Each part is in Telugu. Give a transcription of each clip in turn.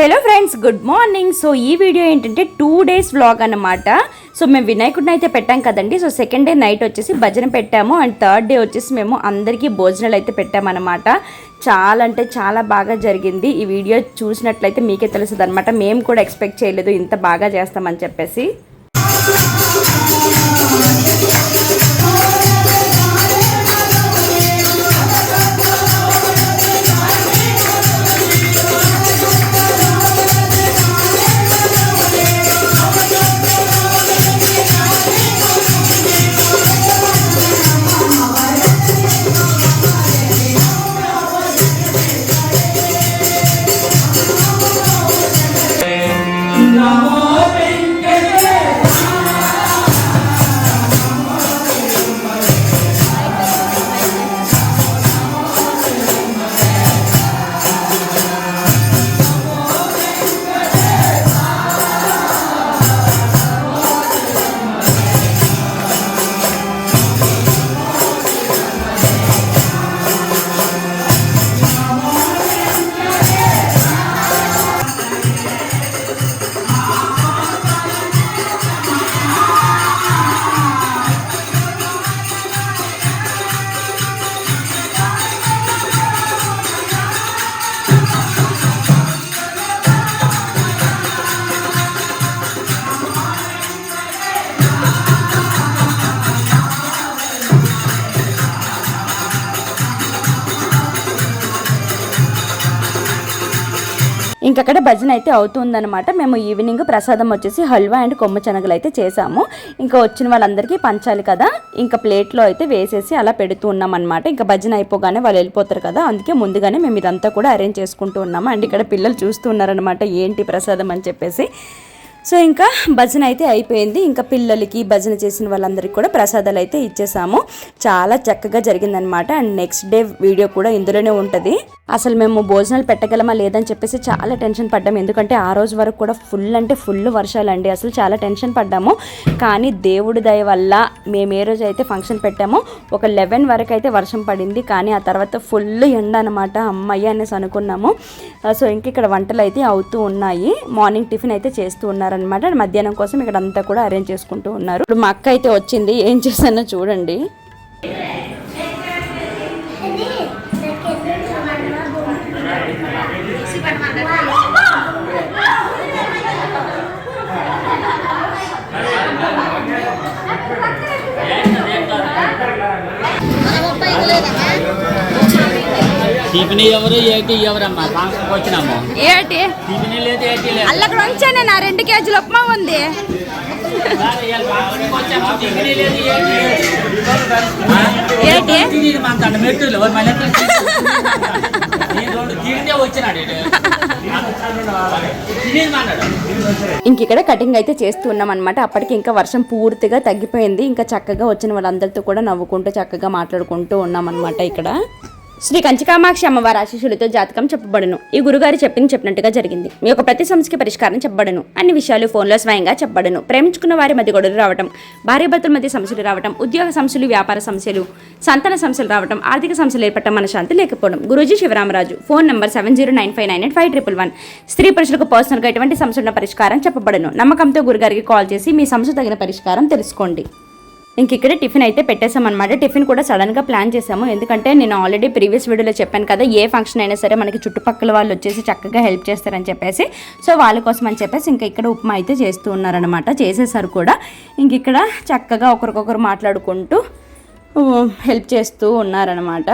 Hello friends good morning so ఈ వీడియో ఏంటంటే టూ డేస్ వ్లాగ్ అన్నమాట. సో మేము వినాయకుడిని అయితే పెట్టాం కదండి. సో సెకండ్ డే నైట్ వచ్చేసి భజన పెట్టాము. అండ్ థర్డ్ డే వచ్చేసి మేము అందరికీ భోజనాలు అయితే పెట్టామన్నమాట చాలా అంటే చాలా బాగా జరిగింది. ఈ వీడియో చూసినట్లయితే మీకే తెలుస్తుంది అనమాట మేము కూడా ఎక్స్పెక్ట్ చేయలేదు ఇంత బాగా చేస్తామని చెప్పేసి. ఇంకక్కడ భజన అయితే అవుతుందన్నమాట. మేము ఈవినింగ్ ప్రసాదం వచ్చేసి హల్వా అండ్ కొమ్మ శనగలు అయితే చేసాము. ఇంకా వచ్చిన వాళ్ళందరికీ పంచాలి కదా. ఇంకా ప్లేట్లో అయితే వేసేసి అలా పెడుతూ ఉన్నాం అనమాట ఇంకా భజన అయిపోగానే వాళ్ళు వెళ్ళిపోతారు కదా. అందుకే ముందుగానే మేము ఇదంతా కూడా అరేంజ్ చేసుకుంటూ ఉన్నాము. అండ్ ఇక్కడ పిల్లలు చూస్తూ ఉన్నారనమాట ఏంటి ప్రసాదం అని చెప్పేసి. సో ఇంకా భజన అయితే అయిపోయింది. ఇంకా పిల్లలకి భజన చేసిన వాళ్ళందరికీ కూడా ప్రసాదాలు అయితే ఇచ్చేసాము. చాలా చక్కగా జరిగిందనమాట అండ్ నెక్స్ట్ డే వీడియో కూడా ఇందులోనే ఉంటుంది. అసలు మేము భోజనాలు పెట్టగలమా లేదని చెప్పేసి చాలా టెన్షన్ పడ్డాము. ఎందుకంటే ఆ రోజు వరకు కూడా ఫుల్ అంటే ఫుల్ వర్షాలండి. అసలు చాలా టెన్షన్ పడ్డాము. కానీ దేవుడి దయ వల్ల మేము ఏ రోజు అయితే ఫంక్షన్ పెట్టామో ఒక లెవెన్ వరకు అయితే వర్షం పడింది. కానీ ఆ తర్వాత ఫుల్ ఎండ అనమాట అమ్మయ్య అనేసి అనుకున్నాము. సో ఇంక ఇక్కడ వంటలు అయితే అవుతూ ఉన్నాయి. మార్నింగ్ టిఫిన్ అయితే చేస్తూ ఉన్నారు. ఉన్నారనమాట మధ్యాహ్నం కోసం ఇక్కడ అంతా కూడా అరేంజ్ చేసుకుంటూ ఉన్నారు. ఇప్పుడు మా అక్క అయితే వచ్చింది. ఏం చేశానో చూడండి. టిఫిన్ ఎవరు ఏటి ఎవరమ్మా? ఫంక్షన్కి వచ్చినాము. ఏటి? టిఫిన్ లేదు ఏటి లేదు. ఉంచాను నా రెండు కేజీలు ఉప్మా ఉంది. సార్, ఇవాళ ఫంక్షన్కి వచ్చాము, టిఫిన్ లేదు ఏటి లేదు. ఆ? ఏటి? తినేది మాట్లాడు మెట్టులు. ఎవరు మళ్ళీ నేను రెండు తింటే వచ్చినాడు ఇటు. తినేది మాట్లాడు ఇంక ఇక్కడ కటింగ్ అయితే చేస్తూ ఉన్నాం అనమాట అప్పటికి ఇంకా వర్షం పూర్తిగా తగ్గిపోయింది. ఇంకా చక్కగా వచ్చిన వాళ్ళందరితో కూడా నవ్వుకుంటూ చక్కగా మాట్లాడుకుంటూ ఉన్నాం అనమాట ఇక్కడ. శ్రీ కంచికామాక్షి అమ్మవారి ఆశీస్సులతో జాతకం చెప్పబడును. ఈ గురుగారు చెప్పింది చెప్పినట్టుగా జరిగింది. మీ యొక్క ప్రతి సమస్యకి పరిష్కారం చెప్పబడును. అన్ని విషయాలు ఫోన్లో స్వయంగా చెప్పబడును. ప్రేమించుకున్న వారి మధ్య గొడవలు రావటం భార్యాభర్తల మధ్య సమస్యలు రావటం ఉద్యోగ సమస్యలు వ్యాపార సమస్యలు సంతాన సమస్యలు రావడం ఆర్థిక సమస్యలు ఏర్పడటం మనశాంతి లేకపోవడం. Guruji Sivaramaraju phone number seven zero nine five nine eight five triple one. స్త్రీ పురుషులకు పర్సనల్గా ఎటువంటి సమస్యల పరిష్కారం చెప్పబడును. నమ్మకంతో గురుగారికి కాల్ చేసి మీ సమస్య తగిన పరిష్కారం తెలుసుకోండి. ఇంక ఇక్కడ టిఫిన్ అయితే పెట్టేసాం అనమాట టిఫిన్ కూడా సడన్గా ప్లాన్ చేసాము ఎందుకంటే నేను ఆల్రెడీ ప్రీవియస్ వీడియోలో చెప్పాను కదా ఏ ఫంక్షన్ అయినా సరే మనకి చుట్టుపక్కల వాళ్ళు వచ్చేసి చక్కగా హెల్ప్ చేస్తారని చెప్పేసి. సో వాళ్ళ కోసం అని చెప్పేసి ఇంకా ఇక్కడ ఉప్మా అయితే చేస్తూ ఉన్నారనమాట చేసేసారు కూడా. ఇంక ఇక్కడ చక్కగా ఒకరికొకరు మాట్లాడుకుంటూ హెల్ప్ చేస్తూ ఉన్నారనమాట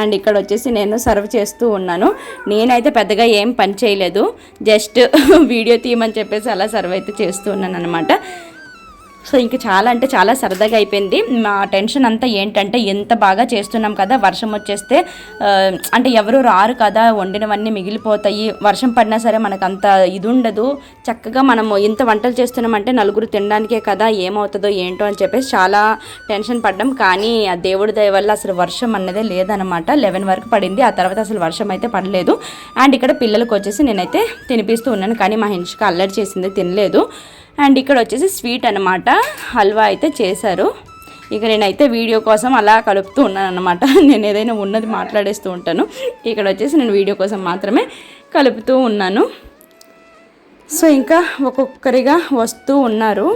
అండ్ ఇక్కడ వచ్చేసి నేను సర్వ్ చేస్తూ ఉన్నాను. నేనైతే పెద్దగా ఏం పని చేయలేదు. జస్ట్ వీడియో తీయమని చెప్పేసి అలా సర్వ్ అయితే చేస్తూ ఉన్నాను అనమాట సో ఇంకా చాలా అంటే చాలా సరదాగా అయిపోయింది. మా టెన్షన్ అంతా ఏంటంటే ఎంత బాగా చేస్తున్నాం కదా వర్షం వచ్చేస్తే అంటే ఎవరు రారు కదా వండినవన్నీ మిగిలిపోతాయి. వర్షం పడినా సరే మనకు అంత ఇది ఉండదు చక్కగా మనము ఇంత వంటలు చేస్తున్నామంటే నలుగురు తినడానికే కదా ఏమవుతుందో ఏంటో అని చెప్పేసి చాలా టెన్షన్ పడ్డాం. కానీ ఆ దేవుడి దయ వల్ల అసలు వర్షం అన్నదే లేదనమాట లెవెన్ వరకు పడింది. ఆ తర్వాత అసలు వర్షం అయితే పడలేదు. అండ్ ఇక్కడ పిల్లలకు వచ్చేసి నేనైతే తినిపిస్తూ ఉన్నాను. కానీ మా హించుక అల్లరి చేసింది తినలేదు. అండ్ ఇక్కడ వచ్చేసి స్వీట్ అనమాట హల్వా అయితే చేశారు. ఇక నేనైతే వీడియో కోసం అలా కలుపుతూ ఉన్నాను అనమాట నేను ఏదైనా ఉన్నది మాట్లాడేస్తూ ఉంటాను. ఇక్కడ వచ్చేసి నేను వీడియో కోసం మాత్రమే కలుపుతూ ఉన్నాను. సో ఇంకా ఒక్కొక్కరిగా వస్తూ ఉన్నారు.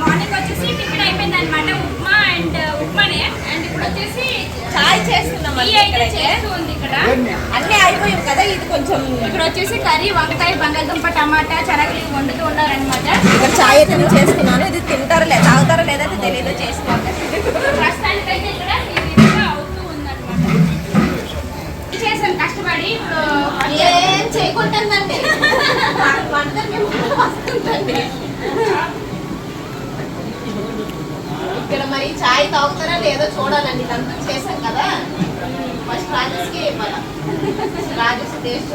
మార్నింగ్ వచ్చేసి టిఫిన్ అయిపోయింది అనమాట ఉప్మా అండ్ ఉప్మానే. అండ్ ఇప్పుడు వచ్చేసి చాయ్ చేస్తున్నాం అన్నీ అయిపోయాయి కదా ఇది కొంచెం ఇక్కడ వచ్చేసి కర్రీ వంకాయ బంగాళదుంప టమాటా చెనగలు వండుతూ ఉన్నారనమాట ఇక్కడ చాయ్ అయితే చేస్తున్నాను. ఇది తింటారో లేదా తాగుతారో లేదో తెలియదు ప్రస్తుతానికైతే ఇక్కడ ఉందన్నమాట. చేశాను కష్టపడి ఇప్పుడు ఏం చేయకుంటుందండి వంటలు మేము వస్తుందండి. ఇక్కడ మరి చాయ్ తాగుతారా లేదో చూడాలండి. ఇదంతా చేశాం కదా. ఫస్ట్ రాజేష్కి ఇవ్వాలి? రాజేష్ టేస్ట్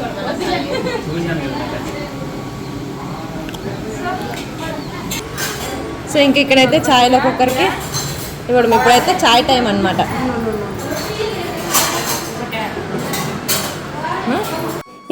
సో ఇంక ఇక్కడైతే ఛాయ్లో ఒక్కొక్కరికి ఇప్పుడు ఇప్పుడైతే ఛాయ్ టైం అనమాట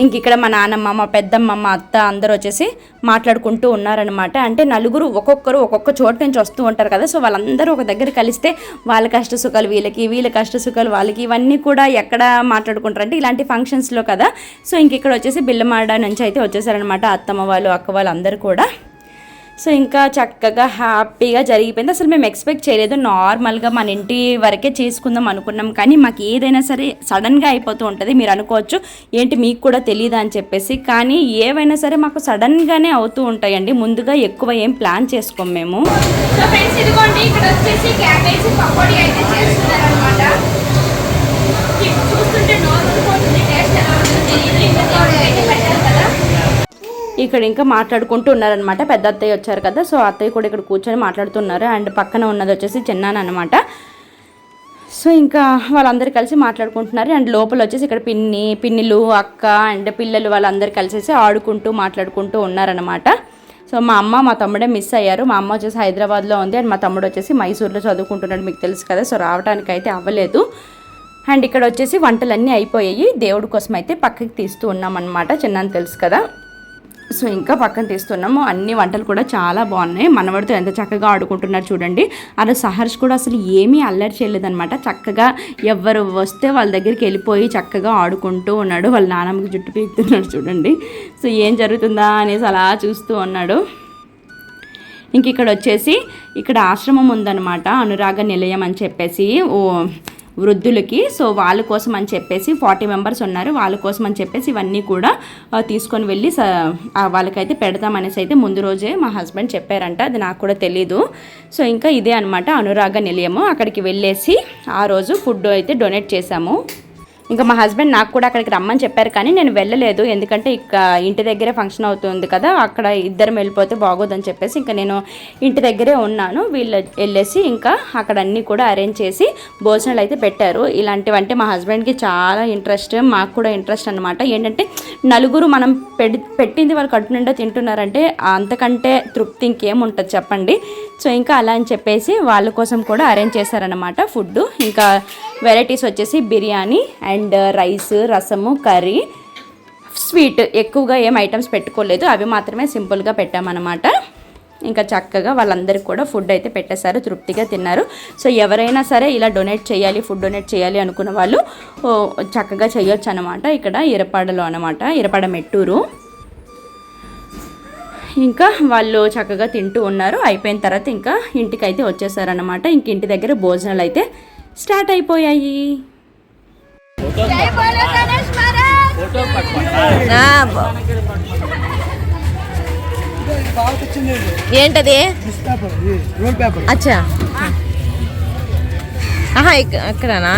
ఇంక ఇక్కడ మా నాన్నమ్మ మా పెద్దమ్మ మా అత్త అందరూ వచ్చేసి మాట్లాడుకుంటూ ఉన్నారనమాట అంటే నలుగురు ఒక్కొక్కరు ఒక్కొక్క చోటు నుంచి వస్తూ ఉంటారు కదా. సో వాళ్ళందరూ ఒక దగ్గర కలిస్తే వాళ్ళ కష్ట సుఖాలు వీళ్ళకి వీళ్ళ కష్ట సుఖాలు వాళ్ళకి ఇవన్నీ కూడా ఎక్కడ మాట్లాడుకుంటారంటే ఇలాంటి ఫంక్షన్స్లో కదా. సో ఇంక ఇక్కడ వచ్చేసి బిల్లమాడ నుంచి అయితే వచ్చేసారనమాట అత్తమ్మ వాళ్ళు అక్క వాళ్ళు అందరూ కూడా. సో ఇంకా చక్కగా హ్యాపీగా జరిగిపోయింది. అసలు మేము ఎక్స్పెక్ట్ చేయలేదు. నార్మల్గా మన ఇంటి వరకే చేసుకుందాం అనుకున్నాం. కానీ మాకు ఏదైనా సరే సడన్గా అయిపోతూ ఉంటుంది. మీరు అనుకోవచ్చు ఏంటి మీకు కూడా తెలియదా అని చెప్పేసి. కానీ ఏవైనా సరే మాకు సడన్గానే అవుతూ ఉంటాయండి. ముందుగా ఎక్కువ ఏం ప్లాన్ చేసుకోం మేము. సో ఫ్రెండ్స్ ఇదిగోండి ఇక్కడ వచ్చేసి క్యాబేజీ పకోడీ అయితే చేస్తున్నారనమాట. చూస్తుంటే నోరు టేస్ట్ ఎలా ఉంటుందో తెలియదు ఇంకా దేవుడికి అయితే పెట్టారు కదా ఇక్కడ ఇంకా మాట్లాడుకుంటూ ఉన్నారనమాట పెద్ద అత్తయ్య వచ్చారు కదా సో అత్తయ్య కూడా ఇక్కడ కూర్చొని మాట్లాడుతున్నారు. అండ్ పక్కన ఉన్నది వచ్చేసి చిన్నాన్న అనమాట సో ఇంకా వాళ్ళందరూ కలిసి మాట్లాడుకుంటున్నారు. అండ్ లోపల వచ్చేసి ఇక్కడ పిన్ని పిన్నిలు అక్క అండ్ పిల్లలు వాళ్ళందరూ కలిసేసి ఆడుకుంటూ మాట్లాడుకుంటూ ఉన్నారనమాట సో మా అమ్మ మా తమ్ముడే మిస్ అయ్యారు. మా అమ్మ వచ్చేసి హైదరాబాద్లో ఉంది. అండ్ మా తమ్ముడు వచ్చేసి మైసూర్లో చదువుకుంటున్నాడు. మీకు తెలుసు కదా సో రావడానికి అయితే అవ్వలేదు. అండ్ ఇక్కడ వచ్చేసి వంటలన్నీ అయిపోయాయి. దేవుడి కోసం అయితే పక్కకి తీస్తూ ఉన్నామన్నమాట. చిన్న తెలుసు కదా. సో ఇంకా పక్కన తీస్తున్నాము. అన్ని వంటలు కూడా చాలా బాగున్నాయి. మనవడితో ఎంత చక్కగా ఆడుకుంటున్నారు చూడండి. అలా సహర్ష్ కూడా అసలు ఏమీ అల్లరి చేయలేదనమాట చక్కగా ఎవరు వస్తే వాళ్ళ దగ్గరికి వెళ్ళిపోయి చక్కగా ఆడుకుంటూ ఉన్నాడు. వాళ్ళ నానమ్మకి జుట్టు పీకుతున్నాడు చూడండి. సో ఏం జరుగుతుందా అనేసి అలా చూస్తూ ఉన్నాడు. ఇంక ఇక్కడ వచ్చేసి ఇక్కడ ఆశ్రమం ఉందన్నమాట. అనురాగ నిలయం అని చెప్పేసి. ఓ వృద్ధులకి. సో వాళ్ళ కోసం అని చెప్పేసి ఫార్టీ మెంబర్స్ ఉన్నారు. వాళ్ళ కోసం అని చెప్పేసి ఇవన్నీ కూడా తీసుకొని వెళ్ళి స- వాళ్ళకైతే పెడదామనేసి అయితే ముందు రోజే మా హస్బెండ్ చెప్పారంట. అది నాకు కూడా తెలీదు. సో ఇంకా ఇదే అనమాట అనురాగ నిలయము. అక్కడికి వెళ్ళేసి ఆ రోజు ఫుడ్ అయితే డొనేట్ చేశాము. ఇంకా మా హస్బెండ్ నాకు కూడా అక్కడికి రమ్మని చెప్పారు కానీ నేను వెళ్ళలేదు. ఎందుకంటే ఇక ఇంటి దగ్గరే ఫంక్షన్ అవుతుంది కదా అక్కడ ఇద్దరం వెళ్ళిపోతే బాగోదని చెప్పేసి ఇంకా నేను ఇంటి దగ్గరే ఉన్నాను. వీళ్ళు వెళ్ళేసి ఇంకా అక్కడ అన్నీ కూడా అరేంజ్ చేసి భోజనాలు అయితే పెట్టారు. ఇలాంటివంటే మా హస్బెండ్కి చాలా ఇంట్రెస్ట్ మాకు కూడా ఇంట్రెస్ట్ అనమాట ఏంటంటే నలుగురు మనం పెడి పెట్టింది వాళ్ళు కడుపు నిండా తింటున్నారంటే అంతకంటే తృప్తి ఇంకేం ఉంటుంది చెప్పండి. సో ఇంకా అలా అని చెప్పేసి వాళ్ళ కోసం కూడా అరేంజ్ చేశారనమాట ఫుడ్ ఇంకా వెరైటీస్ వచ్చేసి biryani and rice rasam curry. Sweet ఎక్కువగా ఏం ఐటమ్స్ పెట్టుకోలేదు. అవి మాత్రమే సింపుల్గా పెట్టామన్నమాట. ఇంకా చక్కగా వాళ్ళందరికీ కూడా ఫుడ్ అయితే పెట్టేశారు. తృప్తిగా తిన్నారు. సో ఎవరైనా సరే ఇలా డొనేట్ చేయాలి ఫుడ్ డొనేట్ చేయాలి అనుకున్న వాళ్ళు చక్కగా చేయొచ్చు అనమాట ఇక్కడ ఇరపాడలో అనమాట ఇరపాడ మెట్టూరు. ఇంకా వాళ్ళు చక్కగా తింటూ ఉన్నారు. అయిపోయిన తర్వాత ఇంకా ఇంటికి అయితే వచ్చేసారనమాట ఇంక ఇంటి దగ్గర భోజనాలు అయితే స్టార్ట్ అయిపోయాయి. ఏంటది? అచ్చా. ఆహా ఇక్కడనా?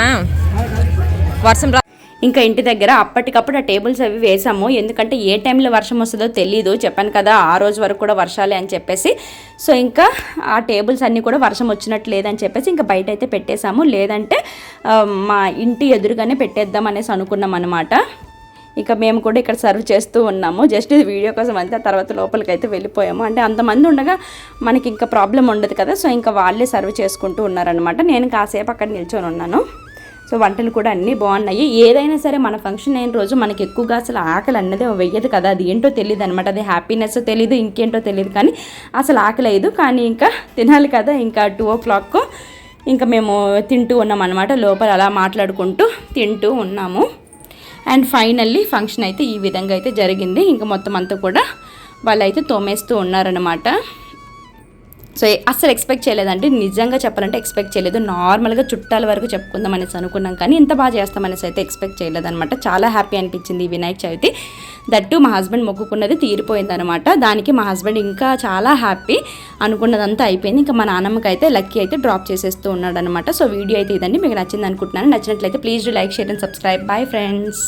వర్షం రా ఇంకా ఇంటి దగ్గర అప్పటికప్పుడు ఆ టేబుల్స్ అవి వేసాము ఎందుకంటే ఏ టైంలో వర్షం వస్తుందో తెలీదు. చెప్పాను కదా ఆ రోజు వరకు కూడా వర్షాలే అని చెప్పేసి. సో ఇంకా ఆ టేబుల్స్ అన్నీ కూడా వర్షం వచ్చినట్టు లేదని చెప్పేసి ఇంకా బయట అయితే పెట్టేశాము. లేదంటే మా ఇంటి ఎదురుగానే పెట్టేద్దాం అనేసి అనుకున్నాం అనమాట ఇక మేము కూడా ఇక్కడ సర్వ్ చేస్తూ ఉన్నాము. జస్ట్ ఇది వీడియో కోసం అంతే. ఆ తర్వాత లోపలికి అయితే వెళ్ళిపోయాము. అంటే అంతమంది ఉండగా మనకి ఇంకా ప్రాబ్లం ఉండదు కదా. సో ఇంకా వాళ్ళే సర్వ్ చేసుకుంటూ ఉన్నారనమాట నేను కాసేపు అక్కడ నిల్చొని ఉన్నాను. సో వంటలు కూడా అన్నీ బాగున్నాయి. ఏదైనా సరే మన ఫంక్షన్ అయిన రోజు మనకి ఎక్కువగా అసలు ఆకలి అన్నది వెయ్యదు కదా. అది ఏంటో తెలియదు అనమాట అది హ్యాపీనెస్ తెలియదు ఇంకేంటో తెలియదు కానీ అసలు ఆకలి అయ్యదు కానీ ఇంకా తినాలి కదా. ఇంకా టూ ఓ క్లాక్ ఇంకా మేము తింటూ ఉన్నాం అనమాట లోపల అలా మాట్లాడుకుంటూ తింటూ ఉన్నాము. అండ్ ఫైనల్లీ ఫంక్షన్ అయితే ఈ విధంగా అయితే జరిగింది. ఇంకా మొత్తం అంతా కూడా వాళ్ళైతే తోమేస్తూ ఉన్నారనమాట సో అస్సలు ఎక్స్పెక్ట్ చేయలేదండి. నిజంగా చెప్పాలంటే ఎక్స్పెక్ట్ చేయలేదు. నార్మల్గా చుట్టాల వరకు చెప్పుకుందాం అనేసి అనుకున్నాం కానీ ఇంత బాగా చేస్తామనేసి అయితే ఎక్స్పెక్ట్ చేయలేదనమాట చాలా హ్యాపీ అనిపించింది ఈ వినాయక చవితి. దట్టు మా హస్బెండ్ మొక్కుకున్నది తీరిపోయిందనమాట దానికి మా హస్బెండ్ ఇంకా చాలా హ్యాపీ అనుకున్నదంతా అయిపోయింది. ఇంకా మా నాన్నమ్మకి అయితే లక్కీ అయితే డ్రాప్ చేసేస్తూ ఉన్నాడు అనమాట సో వీడియో అయితే ఇదండి. మీకు నచ్చింది అనుకుంటున్నాను. నచ్చినట్లయితే please do like share and subscribe bye friends